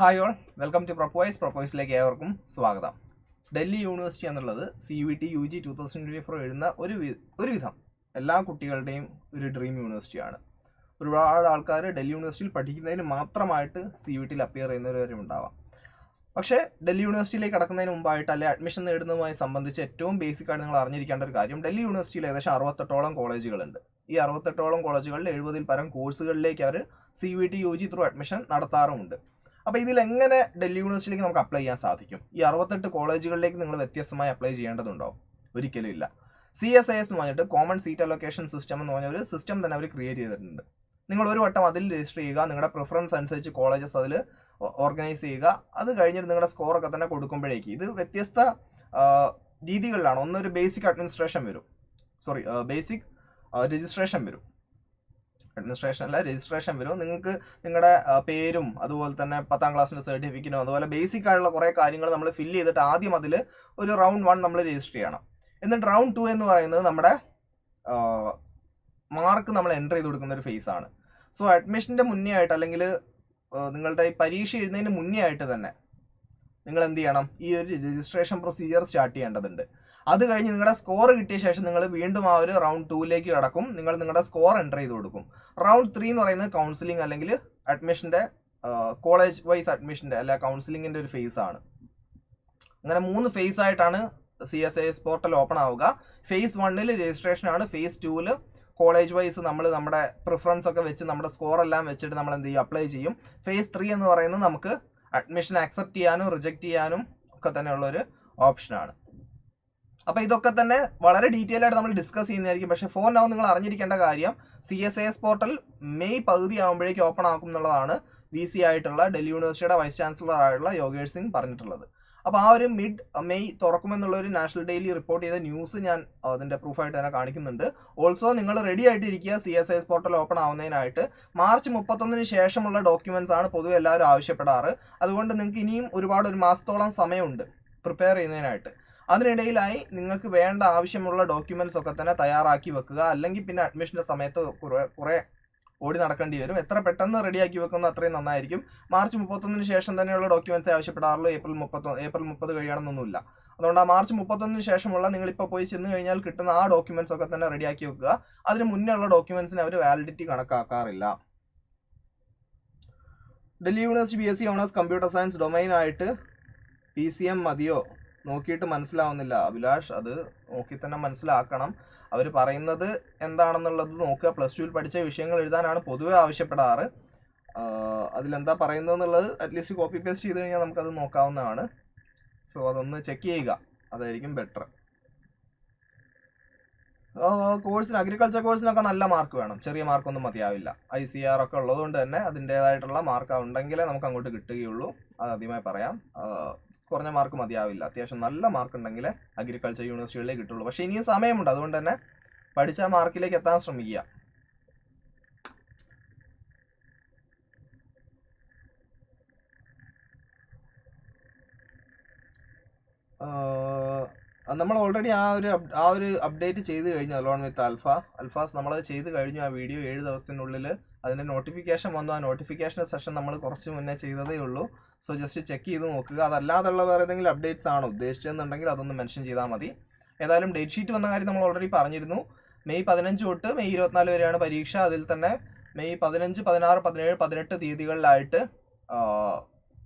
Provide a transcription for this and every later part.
Hi all welcome to പ്രൊപ്പോയ്സ് പ്രൊപ്പോയ്സിലേക്ക് ഏവർക്കും സ്വാഗതം. ഡൽഹി യൂണിവേഴ്സിറ്റി എന്നുള്ളത് C V T U G two thousand twenty four എഴുതുന്ന ഒരു വി- ഒരുവിധം എല്ലാ കുട്ടികളുടെയും ഒരു ഡ്രീം യൂണിവേഴ്സിറ്റിയാണ് ഒരുപാട് ആൾക്കാർ ഡൽഹി യൂണിവേഴ്സിറ്റിയിൽ പഠിക്കുന്നതിന് മാത്രമായിട്ട് സി വി ടിയിൽ അപ്പിയർ ചെയ്യുന്നവരും ഉണ്ടാവാം. പക്ഷേ ഡൽഹി യൂണിവേഴ്സിറ്റിയിലേക്ക് കടക്കുന്നതിന് മുമ്പായിട്ട് അല്ലെ അഡ്മിഷൻ നേടുന്നതുമായി സംബന്ധിച്ച് ഏറ്റവും ബേസിക് ആയിട്ട് നിങ്ങൾ അറിഞ്ഞിരിക്കേണ്ട ഒരു കാര്യം ഡൽഹി യൂണിവേഴ്സിറ്റിയിൽ ഏകദേശം അറുപത്തെട്ടോളം കോളേജുകളുണ്ട്. ഈ അറുപത്തെട്ടോളം കോളേജുകളിൽ എഴുപതിൽ പരം കോഴ്സുകളിലേക്ക് അവർ C V T U G through admission നടത്താറുമുണ്ട്. അപ്പോൾ ഇതിൽ എങ്ങനെ ഡൽഹി യൂണിവേഴ്സിറ്റിയിലേക്ക് നമുക്ക് അപ്ലൈ ചെയ്യാൻ സാധിക്കും? ഈ അറുപത്തെട്ട് കോളേജുകളിലേക്ക് നിങ്ങൾ വ്യത്യസ്തമായി അപ്ലൈ ചെയ്യേണ്ടതുണ്ടോ? ഒരിക്കലും ഇല്ല. സി എസ് ഐ എസ് എന്ന് പറഞ്ഞിട്ട് കോമൺ സീറ്റ് അലൊക്കേഷൻ സിസ്റ്റം എന്ന് പറഞ്ഞ ഒരു സിസ്റ്റം തന്നെ അവർ ക്രിയേറ്റ് ചെയ്തിട്ടുണ്ട്. നിങ്ങൾ ഒരു വട്ടം അതിൽ രജിസ്റ്റർ ചെയ്യുക നിങ്ങളുടെ പ്രിഫറൻസ് അനുസരിച്ച് കോളേജസ് അതിൽ ഓർഗനൈസ് ചെയ്യുക. അത് കഴിഞ്ഞിട്ട് നിങ്ങളുടെ സ്കോറൊക്കെ തന്നെ കൊടുക്കുമ്പോഴേക്ക് ഇത് വ്യത്യസ്ത രീതികളിലാണ്. ഒന്നൊരു ബേസിക് അഡ്മിനിസ്ട്രേഷൻ വരും. സോറി ബേസിക് രജിസ്ട്രേഷൻ വരും. അഡ്മിനിസ്ട്രേഷൻ അല്ല രജിസ്ട്രേഷൻ വരും. നിങ്ങൾക്ക് നിങ്ങളുടെ പേരും അതുപോലെ തന്നെ പത്താം ക്ലാസ്സിന്റെ സർട്ടിഫിക്കറ്റും അതുപോലെ ബേസിക് ആയിട്ടുള്ള കുറേ കാര്യങ്ങൾ നമ്മൾ ഫില്ല് ചെയ്തിട്ട് ആദ്യം അതിൽ ഒരു റൗണ്ട് വൺ നമ്മൾ രജിസ്റ്റർ ചെയ്യണം. എന്നിട്ട് റൗണ്ട് ടു എന്ന് പറയുന്നത് നമ്മുടെ മാർക്ക് നമ്മൾ എന്റർ ചെയ്ത് കൊടുക്കുന്ന ഒരു ഫേസ് ആണ്. സോ അഡ്മിഷന്റെ മുന്നേ ആയിട്ട് അല്ലെങ്കിൽ നിങ്ങളുടെ ഈ പരീക്ഷ എഴുതുന്നതിന് മുന്നേ ആയിട്ട് തന്നെ നിങ്ങൾ എന്ത് ചെയ്യണം? ഈ ഒരു രജിസ്ട്രേഷൻ പ്രൊസീജിയർ സ്റ്റാർട്ട് ചെയ്യേണ്ടതുണ്ട്. അത് കഴിഞ്ഞ് നിങ്ങളുടെ സ്കോർ കിട്ടിയ ശേഷം നിങ്ങൾ വീണ്ടും ആ ഒരു റൗണ്ട് ടൂയിലേക്ക് കടക്കും. നിങ്ങൾ നിങ്ങളുടെ സ്കോർ എന്റർ ചെയ്ത് കൊടുക്കും. റൗണ്ട് ത്രീ എന്ന് പറയുന്നത് കൗൺസിലിംഗ് അല്ലെങ്കിൽ അഡ്മിഷന്റെ കോളേജ് വൈസ് അഡ്മിഷന്റെ അല്ല കൗൺസിലിങ്ങിന്റെ ഒരു ഫേസ് ആണ്. അങ്ങനെ മൂന്ന് ഫേസ് ആയിട്ടാണ് C S S portal open ആവുക. ഫേസ് വണ്ണിൽ രജിസ്ട്രേഷൻ ആണ്. ഫേസ് ടൂവിൽ കോളേജ് വൈസ് നമ്മൾ നമ്മുടെ പ്രിഫറൻസ് ഒക്കെ വെച്ച് നമ്മുടെ സ്കോർ എല്ലാം വെച്ചിട്ട് നമ്മൾ എന്ത് ചെയ്യും? അപ്ലൈ ചെയ്യും. ഫേസ് ത്രീ എന്ന് പറയുന്നത് നമുക്ക് അഡ്മിഷൻ അക്സെപ്റ്റ് ചെയ്യാനും റിജക്റ്റ് ചെയ്യാനും ഒക്കെ തന്നെയുള്ള ഒരു ഓപ്ഷനാണ് അപ്പൊ ഇതൊക്കെ തന്നെ വളരെ ഡീറ്റെയിൽ ആയിട്ട് നമ്മൾ ഡിസ്കസ് ചെയ്യുന്നതായിരിക്കും. പക്ഷേ ഫോർ നൗ നിങ്ങൾ അറിഞ്ഞിരിക്കേണ്ട കാര്യം C S S portal May പകുതി ആകുമ്പോഴേക്ക് ഓപ്പൺ ആക്കും എന്നുള്ളതാണ് വി സി ആയിട്ടുള്ള ഡൽഹി യൂണിവേഴ്സിറ്റിയുടെ വൈസ് ചാൻസലർ ആയിട്ടുള്ള യോഗേഷ് സിംഗ് പറഞ്ഞിട്ടുള്ളത്. അപ്പോൾ ആ ഒരു മിഡ് മെയ് തുറക്കുമെന്നുള്ള ഒരു നാഷണൽ ഡെയിലി റിപ്പോർട്ട് ചെയ്ത ന്യൂസ് ഞാൻ അതിന്റെ പ്രൂഫായിട്ട് തന്നെ കാണിക്കുന്നുണ്ട്. ഓൾസോ നിങ്ങൾ റെഡി ആയിട്ടിരിക്കുക C S S portal open ആവുന്നതിനായിട്ട്. March മുപ്പത്തൊന്നിന് ശേഷമുള്ള ഡോക്യുമെന്റ്സ് ആണ് പൊതുവെ എല്ലാവരും ആവശ്യപ്പെടാറ്. അതുകൊണ്ട് നിങ്ങൾക്ക് ഇനിയും ഒരുപാട് ഒരു മാസത്തോളം സമയമുണ്ട് പ്രിപ്പയർ ചെയ്യുന്നതിനായിട്ട്. അതിനിടയിലായി നിങ്ങൾക്ക് വേണ്ട ആവശ്യമുള്ള ഡോക്യുമെന്റ്സ് ഒക്കെ തന്നെ തയ്യാറാക്കി വെക്കുക. അല്ലെങ്കിൽ പിന്നെ അഡ്മിഷന്റെ സമയത്ത് കുറേ കുറെ ഓടി നടക്കേണ്ടി വരും. എത്ര പെട്ടെന്ന് റെഡിയാക്കി വെക്കുന്ന അത്രയും നന്നായിരിക്കും. മാർച്ച് മുപ്പത്തൊന്നിന് ശേഷം തന്നെയുള്ള ഡോക്യുമെന്റ്സ് ആവശ്യപ്പെടാറുള്ളൂ. ഏപ്രിൽ മുപ്പത്തൊന്ന് ഏപ്രിൽ മുപ്പത് കഴിയണമെന്നൊന്നുമില്ല. അതുകൊണ്ട് ആ മാർച്ച് മുപ്പത്തൊന്നിന് ശേഷമുള്ള നിങ്ങൾ ഇപ്പോൾ പോയി ചെന്ന് കഴിഞ്ഞാൽ കിട്ടുന്ന ആ ഡോക്യുമെന്റ്സ് ഒക്കെ തന്നെ റെഡിയാക്കി വെക്കുക. അതിന് മുന്നേ ഉള്ള ഡോക്യുമെന്റ്സിന് അവർ validity കണക്കാക്കാറില്ല. Delhi university B S C honours computer science ഡൊമൈനായിട്ട് P C M മതിയോ? നോക്കിയിട്ട് മനസ്സിലാവുന്നില്ല. അഭിലാഷ് അത് നോക്കി തന്നെ മനസ്സിലാക്കണം. അവർ പറയുന്നത് എന്താണെന്നുള്ളത് നോക്കുക. പ്ലസ് ടുവിൽ പഠിച്ച വിഷയങ്ങൾ എഴുതാനാണ് പൊതുവെ ആവശ്യപ്പെടാറ്. അതിലെന്താ പറയുന്നത് എന്നുള്ളത് അറ്റ്ലീസ്റ്റ് കോപ്പി പേസ്റ്റ് ചെയ്ത് കഴിഞ്ഞാൽ നമുക്കത് നോക്കാവുന്നതാണ്. സോ അതൊന്ന് ചെക്ക് ചെയ്യുക. അതായിരിക്കും ബെറ്റർ കോഴ്സിന് അഗ്രികൾച്ചർ കോഴ്സിനൊക്കെ നല്ല മാർക്ക് വേണം. ചെറിയ മാർക്കൊന്നും മതിയാവില്ല. ഐ സി ആർ ഒക്കെ ഉള്ളതുകൊണ്ട് തന്നെ അതിന്റെതായിട്ടുള്ള മാർക്ക് ഉണ്ടെങ്കിലേ നമുക്ക് അങ്ങോട്ട് കിട്ടുകയുള്ളൂ. അത് ആദ്യമായി പറയാം. കുറഞ്ഞ മാർക്ക് മതിയാവില്ല. അത്യാവശ്യം നല്ല മാർക്ക് ഉണ്ടെങ്കിൽ അഗ്രികൾച്ചർ യൂണിവേഴ്സിറ്റികളിലേക്ക് കിട്ടുള്ളൂ. പക്ഷേ ഇനിയും സമയമുണ്ട്. അതുകൊണ്ട് തന്നെ പഠിച്ച മാർക്കിലേക്ക് എത്താൻ ശ്രമിക്കുക. നമ്മൾ ഓൾറെഡി ആ ഒരു ആ ഒരു അപ്ഡേറ്റ് ചെയ്ത് കഴിഞ്ഞു അലോൺ വിത്ത് അൽഫ അൽഫാസ് നമ്മളത് ചെയ്ത് കഴിഞ്ഞു ആ വീഡിയോ ഏഴ് ദിവസത്തിനുള്ളിൽ അതിന്റെ നോട്ടിഫിക്കേഷൻ വന്നു. ആ നോട്ടിഫിക്കേഷൻ സെഷൻ നമ്മൾ കുറച്ച് മുന്നേ ചെയ്തതേ ഉള്ളൂ. സോ ജസ്റ്റ് ചെക്ക് ചെയ്ത് നോക്കുക. അതല്ലാതുള്ള വേറെ ഏതെങ്കിലും അപ്ഡേറ്റ്സ് ആണോ ഉദ്ദേശിച്ചതെന്നുണ്ടെങ്കിൽ അതൊന്ന് മെൻഷൻ ചെയ്താൽ മതി. ഏതായാലും ഡേറ്റ് ഷീറ്റ് വന്ന കാര്യം നമ്മൾ ഓൾറെഡി പറഞ്ഞിരുന്നു. മെയ് പതിനഞ്ച് തൊട്ട് മെയ് ഇരുപത്തിനാല് വരെയാണ് പരീക്ഷ. അതിൽ തന്നെ മെയ് പതിനഞ്ച് പതിനാറ് പതിനേഴ് പതിനെട്ട് തീയതികളിലായിട്ട്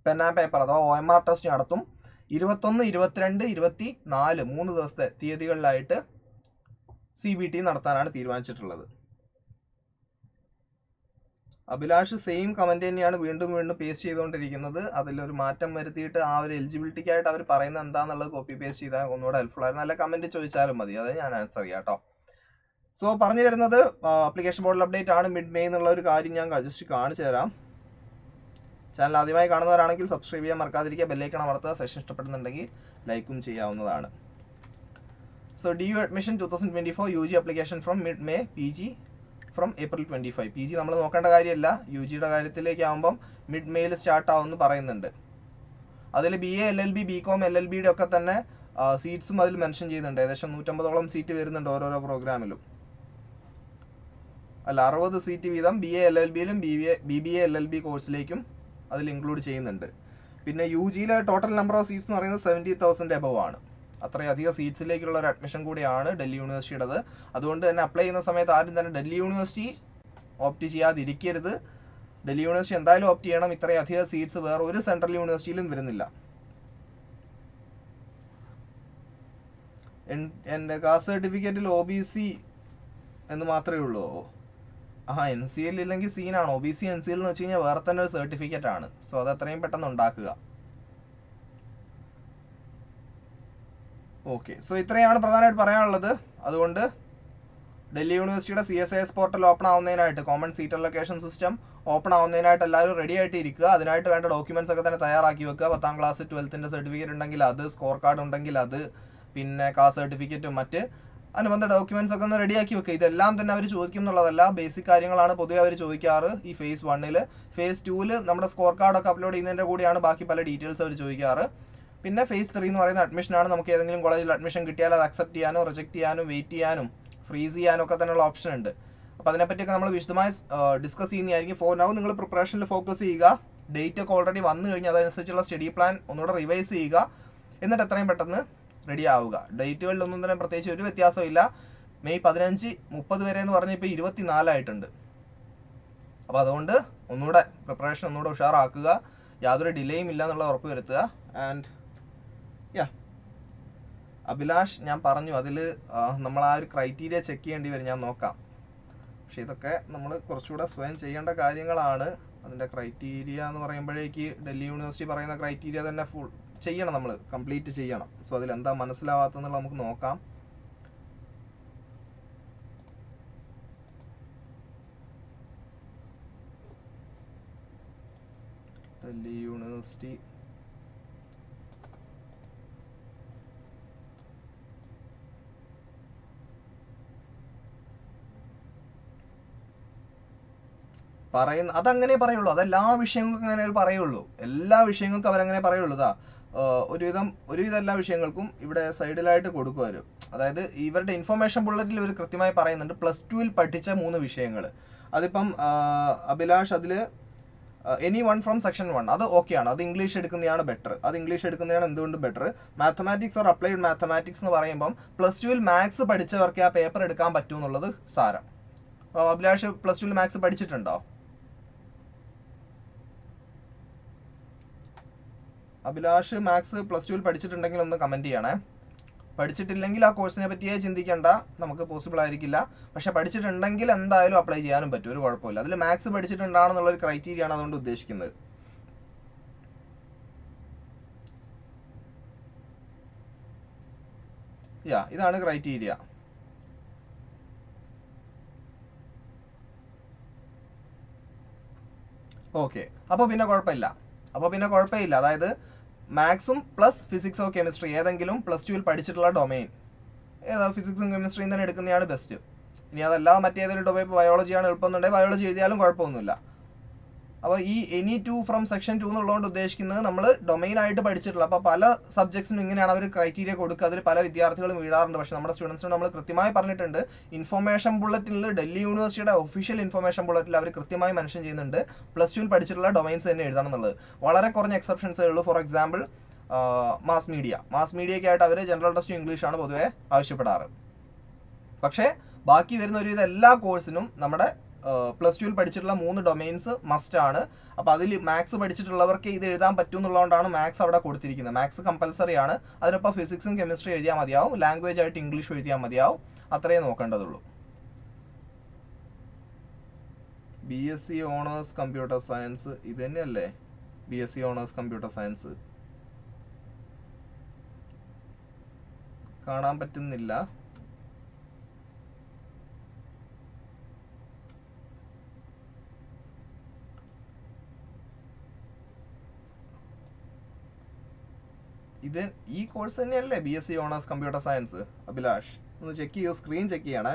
പെൻ ആൻഡ് പേപ്പർ അഥവാ ഒ എം ആർ ടെസ്റ്റ് നടത്തും. ഇരുപത്തൊന്ന് ഇരുപത്തിരണ്ട് ഇരുപത്തി നാല് മൂന്ന് ദിവസത്തെ തീയതികളിലായിട്ട് സി ബി ടി നടത്താനാണ് തീരുമാനിച്ചിട്ടുള്ളത്. അഭിലാഷ് സെയിം കമന്റ് തന്നെയാണ് വീണ്ടും വീണ്ടും പേസ്റ്റ് ചെയ്തുകൊണ്ടിരിക്കുന്നത്. അതിലൊരു മാറ്റം വരുത്തിയിട്ട് ആ ഒരു എലിജിബിലിറ്റിക്കായിട്ട് അവർ പറയുന്നത് എന്താണെന്നുള്ളത് കോപ്പി പേസ്റ്റ് ചെയ്താൽ ഒന്നുകൂടെ ഹെൽപ്ഫുൾ ആയിരുന്നു. നല്ല കമന്റ് ചോദിച്ചാലും മതി. അത് ഞാൻ ആൻസർ ചെയ്യാം കേട്ടോ സോ പറഞ്ഞു വരുന്നത് ആപ്ലിക്കേഷൻ ബോർഡിൽ അപ്ഡേറ്റ് ആണ്. മിഡ് മെയ് എന്നുള്ള ഒരു കാര്യം ഞാൻ ജസ്റ്റ് കാണിച്ചു തരാം. ചാനൽ ആദ്യമായി കാണുന്നവരാണെങ്കിൽ സബ്സ്ക്രൈബ് ചെയ്യാൻ മറക്കാതിരിക്കുക. ബെല്ലൈക്കൺ അമർത്തുക. സെഷൻ ഇഷ്ടപ്പെടുന്നുണ്ടെങ്കിൽ ലൈക്കും ചെയ്യാവുന്നതാണ്. So D U admission two thousand twenty four U G application from mid May P G from April twenty five P G നമ്മൾ നോക്കേണ്ട കാര്യമല്ല. യു ജിയുടെ കാര്യത്തിലേക്ക് ആകുമ്പം മിഡ് മെയിൽ സ്റ്റാർട്ട് ആവുമെന്ന് പറയുന്നുണ്ട്. അതിൽ B A L L B B com L L ബിയുടെ ഒക്കെ തന്നെ സീറ്റ്സും അതിൽ മെൻഷൻ ചെയ്യുന്നുണ്ട് ഏകദേശം നൂറ്റമ്പതോളം സീറ്റ് വരുന്നുണ്ട് ഓരോരോ പ്രോഗ്രാമിലും അല്ല അറുപത് സീറ്റ് വീതം B A L L ബിയിലും B B A L L B കോഴ്സിലേക്കും അതിൽ ഇൻക്ലൂഡ് ചെയ്യുന്നുണ്ട്. പിന്നെ യു ജിയിലെ ടോട്ടൽ നമ്പർ ഓഫ് സീറ്റ്സ് എന്ന് പറയുന്നത് സെവന്റി തൗസൻഡ് എബവ് ആണ്. അത്രയധികം സീറ്റ്സിലേക്കുള്ള ഒരു അഡ്മിഷൻ കൂടിയാണ് ഡൽഹി യൂണിവേഴ്സിറ്റിയുടേത്. അതുകൊണ്ട് തന്നെ അപ്ലൈ ചെയ്യുന്ന സമയത്ത് ആരും തന്നെ ഡൽഹി യൂണിവേഴ്സിറ്റി ഓപ്റ്റ് ചെയ്യാതിരിക്കരുത്. ഡൽഹി യൂണിവേഴ്സിറ്റി എന്തായാലും ഓപ്റ്റ് ചെയ്യണം. ഇത്രയധികം സീറ്റ്സ് വേറെ ഒരു സെൻട്രൽ യൂണിവേഴ്സിറ്റിയിലും വരുന്നില്ല. എൻ- എന്റെ കാസ്റ്റ് സർട്ടിഫിക്കറ്റിൽ ഒ ബി സി എന്ന് മാത്രമേ ഉള്ളൂ. ആ എൻ സി എൽ ഇല്ലെങ്കിൽ സീനാണ് O B C N C L എന്ന് വെച്ച് കഴിഞ്ഞാൽ വേറെ തന്നെ ഒരു സർട്ടിഫിക്കറ്റ് ആണ്. സോ അത് അത്രയും പെട്ടെന്ന് ഉണ്ടാക്കുക. ഓക്കെ സോ ഇത്രയാണ് പ്രധാനമായിട്ട് പറയാനുള്ളത്. അതുകൊണ്ട് ഡൽഹി യൂണിവേഴ്സിറ്റിയുടെ C S S portal open ആവുന്നതിനായിട്ട് common seat location system open ആവുന്നതിനായിട്ട് എല്ലാവരും റെഡി ആയിട്ട് ഇരിക്കുക അതിനായിട്ട് വേണ്ട ഡോക്യുമെന്റ്സ് ഒക്കെ തന്നെ തയ്യാറാക്കി വെക്കുക. പത്താം ക്ലാസ് ട്വൽത്തിന്റെ സർട്ടിഫിക്കറ്റ് ഉണ്ടെങ്കിൽ അത് സ്കോർ കാർഡ് ഉണ്ടെങ്കിൽ അത് പിന്നെ കാസ്റ്റ് സർട്ടിഫിക്കറ്റും മറ്റ് അനുബന്ധ ഡോക്യുമെന്റ്സ് ഒക്കെ ഒന്ന് റെഡിയാക്കി വെക്കുക. ഇതെല്ലാം തന്നെ അവർ ചോദിക്കും എന്നുള്ളതല്ല. ബേസിക് കാര്യങ്ങളാണ് പൊതുവെ അവർ ചോദിക്കാറ് ഈ ഫേസ് വണ്ണിൽ ഫേസ് ടൂവിൽ നമ്മുടെ സ്കോർ കാർഡൊക്കെ അപ്ലോഡ് ചെയ്യുന്നതിന്റെ കൂടിയാണ് ബാക്കി പല ഡീറ്റെയിൽസ് അവർ ചോദിക്കാറ്. പിന്നെ ഫേസ് ത്രീ എന്ന് പറയുന്ന അഡ്മിഷനാണ് നമുക്ക് ഏതെങ്കിലും കോളേജിൽ അഡ്മിഷൻ കിട്ടിയാൽ അത് അക്സെപ്റ്റ് ചെയ്യാനോ റിജക്റ്റ് ചെയ്യാനും വെയിറ്റ് ചെയ്യാനും ഫ്രീസ് ചെയ്യാനും ഒക്കെ തന്നെയുള്ള ഓപ്ഷൻ ഉണ്ട്. അപ്പോൾ അതിനെപ്പറ്റിയൊക്കെ നമ്മൾ വിശദമായി ഡിസ്കസ് ചെയ്യുന്നതായിരിക്കും. ഫോർ നൗ നിങ്ങൾ പ്രിപ്പറേഷനിൽ ഫോക്കസ് ചെയ്യുക. ഡേറ്റ് ഒക്കെ ഓൾറെഡി വന്നു കഴിഞ്ഞാൽ അതനുസരിച്ചുള്ള സ്റ്റഡി പ്ലാൻ ഒന്നുകൂടെ റിവൈസ് ചെയ്യുക. എന്നിട്ട് എത്രയും പെട്ടെന്ന് റെഡി ആവുക. ഡേറ്റുകളിലൊന്നും തന്നെ പ്രത്യേകിച്ച് ഒരു വ്യത്യാസമില്ല മെയ് പതിനഞ്ച് മുപ്പത് വരെ എന്ന് പറഞ്ഞ് ഇപ്പോൾ ഇരുപത്തി നാലായിട്ടുണ്ട് അപ്പോൾ അതുകൊണ്ട് ഒന്നുകൂടെ പ്രിപ്പറേഷൻ ഒന്നുകൂടെ ഉഷാറാക്കുക. യാതൊരു ഡിലേയും ഇല്ല എന്നുള്ള ഉറപ്പ് വരുത്തുക. ആൻഡ് യാ അഭിലാഷ് ഞാൻ പറഞ്ഞു. അതിൽ നമ്മൾ ആ ഒരു ക്രൈറ്റീരിയ ചെക്ക് ചെയ്യേണ്ടി വരും. ഞാൻ നോക്കാം. പക്ഷേ ഇതൊക്കെ നമ്മൾ കുറച്ചുകൂടെ സ്വയം ചെയ്യേണ്ട കാര്യങ്ങളാണ്. അതിന്റെ ക്രൈറ്റീരിയ എന്ന് പറയുമ്പോഴേക്ക് ഡൽഹി യൂണിവേഴ്സിറ്റി പറയുന്ന ക്രൈറ്റീരിയ തന്നെ ഫുൾ ചെയ്യണം നമ്മൾ കംപ്ലീറ്റ് ചെയ്യണം. സോ അതിൽ എന്താ മനസ്സിലാവാത്തെന്നുള്ളത് നമുക്ക് നോക്കാം. ഡൽഹി യൂണിവേഴ്സിറ്റി പറയുന്ന അതങ്ങനെ പറയുള്ളൂ. അതെല്ലാ വിഷയങ്ങൾക്കും അങ്ങനെ അവർ പറയുള്ളൂ. എല്ലാ വിഷയങ്ങൾക്കും അവരങ്ങനെ പറയുള്ളൂ. ഇതാ ഒരുവിധം ഒരുവിധം എല്ലാ വിഷയങ്ങൾക്കും ഇവിടെ സൈഡിലായിട്ട് കൊടുക്കും അവർ അതായത് ഇവരുടെ ഇൻഫർമേഷൻ ബുള്ളറ്റിൽ ഇവർ കൃത്യമായി പറയുന്നുണ്ട്. പ്ലസ് ടുവിൽ പഠിച്ച മൂന്ന് വിഷയങ്ങൾ അതിപ്പം അഭിലാഷ് അതിൽ any one from section one അത് ഓക്കെയാണ് അത് ഇംഗ്ലീഷ് എടുക്കുന്നതാണ് ബെറ്റർ അത് ഇംഗ്ലീഷ് എടുക്കുന്നതാണ് എന്തുകൊണ്ട് better mathematics or applied mathematics എന്ന് പറയുമ്പം പ്ലസ് ടുവിൽ മാത്സ് പഠിച്ചവർക്ക് ആ പേപ്പർ എടുക്കാൻ പറ്റുമെന്നുള്ളത് സാരം. അഭിലാഷ് പ്ലസ് ടുവിൽ മാത്സ് പഠിച്ചിട്ടുണ്ടോ? അഭിലാഷ് മാത്സ് പ്ലസ് ടുവിൽ പഠിച്ചിട്ടുണ്ടെങ്കിൽ ഒന്ന് കമന്റ് ചെയ്യണേ. പഠിച്ചിട്ടില്ലെങ്കിൽ ആ കോഴ്സിനെ പറ്റിയേ ചിന്തിക്കേണ്ട. നമുക്ക് പോസിബിൾ ആയിരിക്കില്ല. പക്ഷേ പഠിച്ചിട്ടുണ്ടെങ്കിൽ എന്തായാലും അപ്ലൈ ചെയ്യാനും പറ്റും. ഒരു കുഴപ്പമില്ല. അതിൽ മാത്സ് പഠിച്ചിട്ടുണ്ടാണെന്നുള്ള ഒരു ക്രൈറ്റീരിയ ആണ് അതുകൊണ്ട് ഉദ്ദേശിക്കുന്നത്. യാ ഇതാണ് ക്രൈറ്റീരിയ ഓക്കെ അപ്പോൾ പിന്നെ കുഴപ്പമില്ല. അപ്പോൾ പിന്നെ കുഴപ്പമില്ല. അതായത് മാത്സും പ്ലസ് ഫിസിക്സോ കെമിസ്ട്രി ഏതെങ്കിലും പ്ലസ് ടുവിൽ പഠിച്ചിട്ടുള്ള ഡൊമെയിൻ ഏതാ ഫിസിക്സും കെമിസ്ട്രിയും തന്നെ എടുക്കുന്നതാണ് ബെസ്റ്റ് ഇനി അതല്ല മറ്റേതെങ്കിലും ഡൊമൈൻ ബയോളജിയാണ് എളുപ്പമെന്നുണ്ടെങ്കിൽ ബയോളജി എഴുതിയാലും കുഴപ്പമൊന്നുമില്ല. അപ്പോൾ ഈ any two from section two എന്നുള്ളതുകൊണ്ട് ഉദ്ദേശിക്കുന്നത് നമ്മൾ ഡൊമൈൻ ആയിട്ട് പഠിച്ചിട്ടുള്ള അപ്പോൾ പല സബ്ജക്ട്സിനും ഇങ്ങനെയാണ് അവർ ക്രൈറ്റീരിയ കൊടുക്കുക. അതിൽ പല വിദ്യാർത്ഥികളും വീഴാറുണ്ട്. പക്ഷേ നമ്മുടെ സ്റ്റുഡൻസിന് നമ്മൾ കൃത്യമായി പറഞ്ഞിട്ടുണ്ട് ഇൻഫോർമേഷൻ ബുള്ളറ്റിനിൽ ഡൽഹി യൂണിവേഴ്സിറ്റിയുടെ ഒഫീഷ്യൽ ഇൻഫോർമേഷൻ ബുള്ളറ്റിൽ അവർ കൃത്യമായി മെൻഷൻ ചെയ്യുന്നുണ്ട്. പ്ലസ് ടുവിൽ പഠിച്ചിട്ടുള്ള ഡൊമൈൻസ് തന്നെ എഴുതണം എന്നുള്ളത് വളരെ കുറഞ്ഞ എക്സെപ്ഷൻസേ ഉള്ളൂ. For example mass media mass മീഡിയയ്ക്കായിട്ട് അവർ ജനറൽ ടെസ്റ്റ് ഇംഗ്ലീഷാണ് പൊതുവേ ആവശ്യപ്പെടാറ്. പക്ഷേ ബാക്കി വരുന്ന ഒരുവിധം എല്ലാ കോഴ്സിനും നമ്മുടെ പ്ലസ് ടുവിൽ പഠിച്ചിട്ടുള്ള മൂന്ന് ഡൊമൈൻസ് മസ്റ്റ് ആണ്. അപ്പോൾ അതിൽ മാത്സ് പഠിച്ചിട്ടുള്ളവർക്ക് ഇത് എഴുതാൻ പറ്റും എന്നുള്ളതുകൊണ്ടാണ് മാത്സ് അവിടെ കൊടുത്തിരിക്കുന്നത്. മാത്സ് കമ്പൽസറി ആണ്. അതിനൊപ്പം ഫിസിക്സും കെമിസ്ട്രി എഴുതിയാൽ മതിയാവും. ലാംഗ്വേജ് ആയിട്ട് ഇംഗ്ലീഷ് എഴുതിയാൽ മതിയാവും. അത്രയേ നോക്കേണ്ടതുള്ളൂ. B S C honours computer science ഇത് തന്നെയല്ലേ? B S C honours computer science കാണാൻ പറ്റുന്നില്ല. ഇത് ഈ കോഴ്സ് തന്നെയല്ലേ B S C honours computer science Abhilash? ഒന്ന് ചെക്ക് ചെയ്യോ സ്ക്രീൻ ചെക്ക് ചെയ്യണേ.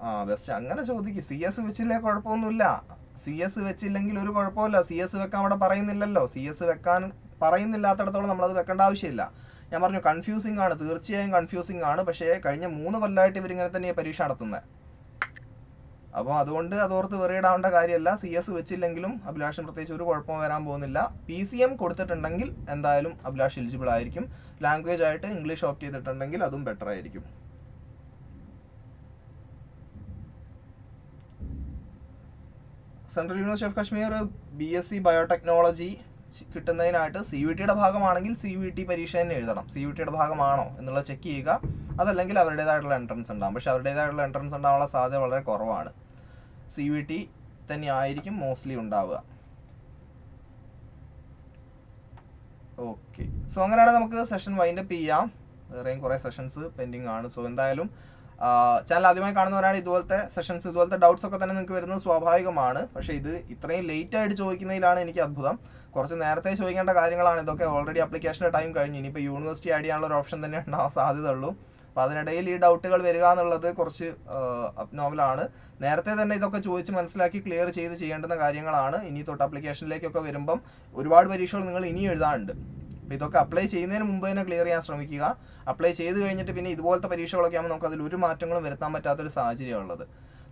ആ ബെസ്റ്റ് അങ്ങനെ ചോദിക്കും. സി എസ് വെച്ചില്ലേ കുഴപ്പമൊന്നുമില്ല. സി എസ് വെച്ചില്ലെങ്കിൽ ഒരു കുഴപ്പമില്ല. സി എസ് വെക്കാൻ അവിടെ പറയുന്നില്ലല്ലോ. സി എസ് വെക്കാൻ പറയുന്നില്ലാത്തടത്തോളം നമ്മളത് വെക്കേണ്ട ആവശ്യമില്ല. ഞാൻ പറഞ്ഞു കൺഫ്യൂസിംഗ് ആണ്. തീർച്ചയായും കൺഫ്യൂസിംഗ് ആണ്. പക്ഷേ കഴിഞ്ഞ മൂന്ന് കൊല്ലമായിട്ട് ഇവരിങ്ങനെ തന്നെയാണ് പരീക്ഷ നടത്തുന്നത് അപ്പോൾ അതുകൊണ്ട് അതോർത്ത് വെറിയിടാവേണ്ട കാര്യമല്ല. സി എസ് വെച്ചില്ലെങ്കിലും അഭിലാഷിന് പ്രത്യേകിച്ച് ഒരു കുഴപ്പം വരാൻ പോകുന്നില്ല. പി സി എം കൊടുത്തിട്ടുണ്ടെങ്കിൽ എന്തായാലും അഭിലാഷ് എലിജിബിൾ ആയിരിക്കും. ലാംഗ്വേജ് ആയിട്ട് ഇംഗ്ലീഷ് ഓപ്റ്റ് ചെയ്തിട്ടുണ്ടെങ്കിൽ അതും ബെറ്റർ ആയിരിക്കും. Central university of Kashmir B S C biotechnology കിട്ടുന്നതിനായിട്ട് C V ടിയുടെ ഭാഗമാണെങ്കിൽ സി വി ടി പരീക്ഷ തന്നെ എഴുതണം. സി വി ടിയുടെ ഭാഗമാണോ എന്നുള്ളത് ചെക്ക് ചെയ്യുക. അതല്ലെങ്കിൽ അവരുടേതായിട്ടുള്ള എൻട്രൻസ് ഉണ്ടാകും പക്ഷെ അവരുടേതായിട്ടുള്ള എൻട്രൻസ് ഉണ്ടാകാനുള്ള സാധ്യത വളരെ കുറവാണ്. സി വി ടി തന്നെ ആയിരിക്കും മോസ്റ്റ്ലി ഉണ്ടാവുക. ഓക്കെ സോ അങ്ങനെയാണെങ്കിൽ നമുക്ക് സെഷൻ വൈൻഡപ്പ് ചെയ്യാം. വേറെയും കുറേ സെഷൻസ് പെൻഡിങ് ആണ്. സോ എന്തായാലും ചാനൽ ആദ്യമായി കാണുന്നവരാണ് ഇതുപോലത്തെ സെഷൻസ് ഇതുപോലത്തെ ഡൗട്ട്സ് ഒക്കെ തന്നെ നിങ്ങൾക്ക് വരുന്നത് സ്വാഭാവികമാണ്. പക്ഷേ ഇത് ഇത്രയും ലേറ്റ് ആയിട്ട് ചോദിക്കുന്നതിലാണ് എനിക്ക് അത്ഭുതം. കുറച്ച് നേരത്തെ ചോദിക്കേണ്ട കാര്യങ്ങളാണ്. ഇതൊക്കെ ഓൾറെഡി അപ്ലിക്കേഷന്റെ ടൈം കഴിഞ്ഞു. ഇനിയിപ്പോൾ യൂണിവേഴ്സിറ്റി ആഡ് ചെയ്യാനുള്ള ഒരു ഓപ്ഷൻ തന്നെ ഉണ്ടാവാൻ സാധ്യതയുള്ളൂ. അപ്പോൾ അതിനിടയിൽ ഈ ഡൗട്ടുകൾ വരിക എന്നുള്ളത് കുറച്ച് ആണ്. നേരത്തെ തന്നെ ഇതൊക്കെ ചോദിച്ച് മനസ്സിലാക്കി ക്ലിയർ ചെയ്ത് ചെയ്യേണ്ടുന്ന കാര്യങ്ങളാണ്. ഇനി തൊട്ട് അപ്ലിക്കേഷനിലേക്കൊക്കെ വരുമ്പം ഒരുപാട് പരീക്ഷകൾ നിങ്ങൾ ഇനി എഴുതാനുണ്ട്. അപ്പോൾ ഇതൊക്കെ അപ്ലൈ ചെയ്യുന്നതിന് മുമ്പ് തന്നെ ക്ലിയർ ചെയ്യാൻ ശ്രമിക്കുക. അപ്ലൈ ചെയ്ത് കഴിഞ്ഞിട്ട് പിന്നെ ഇതുപോലത്തെ പരീക്ഷകളൊക്കെ ആകുമ്പോൾ നമുക്ക് അതിൽ ഒരു മാറ്റങ്ങളും വരുത്താൻ പറ്റാത്തൊരു സാഹചര്യമുള്ളത്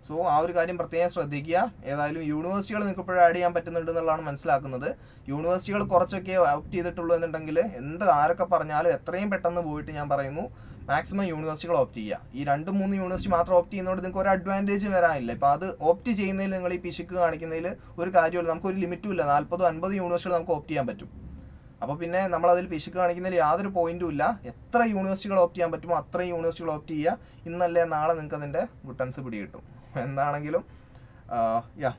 സോ ആ ഒരു കാര്യം പ്രത്യേകം ശ്രദ്ധിക്കുക. ഏതായാലും യൂണിവേഴ്സിറ്റികൾ നിങ്ങൾക്ക് ഇപ്പോഴും ആഡ് ചെയ്യാൻ പറ്റുന്നുണ്ട് എന്നുള്ളതാണ് മനസ്സിലാക്കുന്നത്. യൂണിവേഴ്സിറ്റികൾ കുറച്ചൊക്കെ ഓപ്റ്റ് ചെയ്തിട്ടുള്ളൂ എന്നുണ്ടെങ്കിൽ എന്ത് ആരൊക്കെ പറഞ്ഞാലും എത്രയും പെട്ടെന്ന് പോയിട്ട് ഞാൻ പറയുന്നു. മാക്സിമം യൂണിവേഴ്സിറ്റികൾ ഓപ്റ്റ് ചെയ്യുക. ഈ രണ്ട് മൂന്ന് യൂണിവേഴ്സിറ്റി മാത്രം ഓപ്റ്റ് ചെയ്യുന്നതുകൊണ്ട് നിങ്ങൾക്ക് ഒരു അഡ്വാന്റേജ് വരാനില്ല. ഇപ്പോൾ അത് ഓപ്റ്റ് ചെയ്യുന്നതിൽ നിങ്ങൾ ഈ പിശുക്ക് കാണിക്കുന്നതിൽ ഒരു കാര്യമില്ല നമുക്ക് ഒരു ലിമിറ്റും ഇല്ല. നാൽപ്പതോ അൻപത് യൂണിവേഴ്സിറ്റികൾ നമുക്ക് ഓപ്റ്റ് ചെയ്യാൻ പറ്റും. അപ്പോൾ പിന്നെ നമ്മൾ അതിൽ പിശുക്ക് കാണിക്കുന്നതിൽ യാതൊരു പോയിന്റും ഇല്ല. എത്ര യൂണിവേഴ്സിറ്റികൾ ഓപ്റ്റ് ചെയ്യാൻ പറ്റുമോ അത്രയും യൂണിവേഴ്സിറ്റികൾ ഓപ്റ്റ് ചെയ്യുക. ഇന്നല്ലേ നാളെ നിങ്ങൾക്ക് അതിന്റെ ഗുട്ടൻസ് പിടികിട്ടും. എന്താണെങ്കിലും യാ.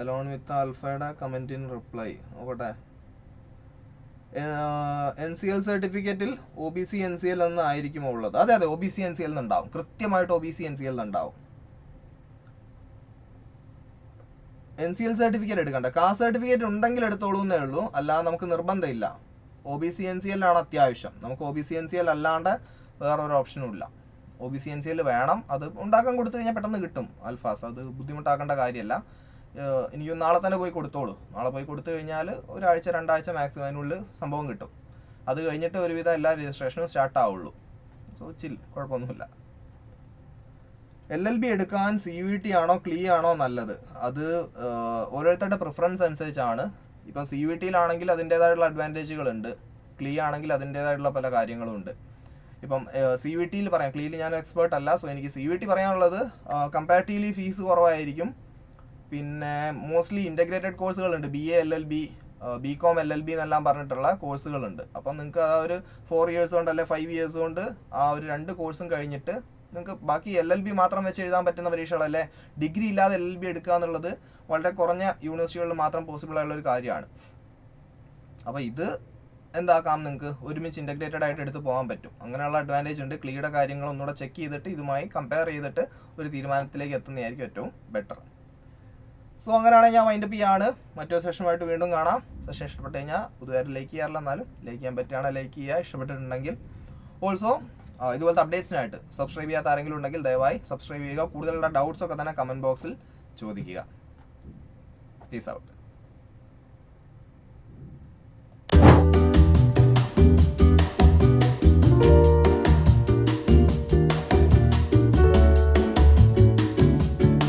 അലോൺ വിത്ത് ആൽഫയുടെ ഇൻ റിപ്ലൈ നോക്കട്ടെ. N C L സർട്ടിഫിക്കറ്റിൽ O B C N C L എന്നായിരിക്കും ഉള്ളത്? അതെ അതെ O B C N C L എന്നുണ്ടാവും കൃത്യമായിട്ട് O B C N C L എന്നുണ്ടാവും N C L certificate എടുക്കണ്ട. കാസ്റ്റ് സർട്ടിഫിക്കറ്റ് ഉണ്ടെങ്കിൽ എടുത്തോളൂ എന്നേ ഉള്ളൂ. അല്ലാതെ നമുക്ക് നിർബന്ധമില്ല. O B C N C L ആണ് അത്യാവശ്യം. നമുക്ക് O B C N C L അല്ലാണ്ട് വേറൊരു ഓപ്ഷനും ഇല്ല. O B C N C L വേണം. അത് ഉണ്ടാക്കാൻ കൊടുത്തു കഴിഞ്ഞാൽ പെട്ടെന്ന് കിട്ടും അൽഫാസ്. അത് ബുദ്ധിമുട്ടാക്കേണ്ട കാര്യമല്ല. എനിക്ക് നാളെ തന്നെ പോയി കൊടുത്തോളൂ. നാളെ പോയി കൊടുത്തു കഴിഞ്ഞാൽ ഒരാഴ്ച രണ്ടാഴ്ച മാക്സിമം അതിനുള്ളിൽ സംഭവം കിട്ടും. അത് കഴിഞ്ഞിട്ട് ഒരുവിധം എല്ലാ രജിസ്ട്രേഷനും സ്റ്റാർട്ട് ആവുള്ളൂ. സോ ചിൽ കുഴപ്പമൊന്നുമില്ല. എൽ എൽ ബി എടുക്കാൻ സി വി ടി ആണോ ക്ലീ ആണോ നല്ലത്? അത് ഓരോരുത്തരുടെ പ്രിഫറൻസ് അനുസരിച്ചാണ്. ഇപ്പം സി വി ടിയിലാണെങ്കിൽ അതിന്റേതായിട്ടുള്ള അഡ്വാന്റേജുകളുണ്ട് ക്ലീ ആണെങ്കിൽ അതിന്റേതായിട്ടുള്ള പല കാര്യങ്ങളും ഉണ്ട് ഇപ്പം സി വി ടിയിൽ പറയാം. ക്ലീയിൽ ഞാൻ എക്സ്പേർട്ട് അല്ല. സോ എനിക്ക് സി വി ടി പറയാനുള്ളത് കമ്പാരിറ്റീവ്ലി ഫീസ് കുറവായിരിക്കും. പിന്നെ മോസ്റ്റ്ലി ഇന്റഗ്രേറ്റഡ് കോഴ്സുകളുണ്ട് B A L L B B com L L B എന്നെല്ലാം പറഞ്ഞിട്ടുള്ള കോഴ്സുകളുണ്ട് അപ്പം നിങ്ങൾക്ക് ആ ഒരു ഫോർ ഇയേഴ്സ് കൊണ്ട് അല്ലെ ഫൈവ് ഇയേഴ്സ് കൊണ്ട് ആ ഒരു രണ്ട് കോഴ്സും കഴിഞ്ഞിട്ട് നിങ്ങൾക്ക് ബാക്കി എൽ എൽ ബി മാത്രം വെച്ച് എഴുതാൻ പറ്റുന്ന പരീക്ഷകളല്ലേ ഡിഗ്രി ഇല്ലാതെ എൽ എൽ ബി എടുക്കുക എന്നുള്ളത് വളരെ കുറഞ്ഞ യൂണിവേഴ്സിറ്റികളിൽ മാത്രം പോസിബിൾ ആയുള്ള ഒരു കാര്യമാണ്. അപ്പോൾ ഇത് എന്താക്കാം നിങ്ങൾക്ക്? ഒരുമിച്ച് ഇന്റഗ്രേറ്റഡ് ആയിട്ട് എടുത്ത് പോകാൻ പറ്റും. അങ്ങനെയുള്ള അഡ്വാന്റേജ് ഉണ്ട്. ക്ലിയുടെ കാര്യങ്ങൾ ഒന്നുകൂടെ ചെക്ക് ചെയ്തിട്ട് ഇതുമായി കമ്പയർ ചെയ്തിട്ട് ഒരു തീരുമാനത്തിലേക്ക് എത്തുന്നതായിരിക്കും ഏറ്റവും ബെറ്റർ സോ അങ്ങനെയാണെങ്കിൽ ഞാൻ വൈൻഡപ്പ് ചെയ്യാണ്. മറ്റൊരു സെഷനുമായിട്ട് വീണ്ടും കാണാം. സെഷൻ ഇഷ്ടപ്പെട്ട് കഴിഞ്ഞാൽ പുതുതായിട്ട് ലൈക്ക് ചെയ്യാറില്ല. എന്നാലും ലൈക്ക് ചെയ്യാൻ പറ്റുകയാണ് ലൈക്ക് ചെയ്യുക. ഇഷ്ടപ്പെട്ടിട്ടുണ്ടെങ്കിൽ ഓൾസോ ഇതുപോലത്തെ അപ്ഡേറ്റ്സിനായിട്ട് സബ്സ്ക്രൈബ് ചെയ്യാത്ത ആരെങ്കിലും ഉണ്ടെങ്കിൽ ദയവായി സബ്സ്ക്രൈബ് ചെയ്യുക. കൂടുതലുള്ള ഡൗട്ട്സ് ഒക്കെ തന്നെ കമന്റ് ബോക്സിൽ ചോദിക്കുക. Peace out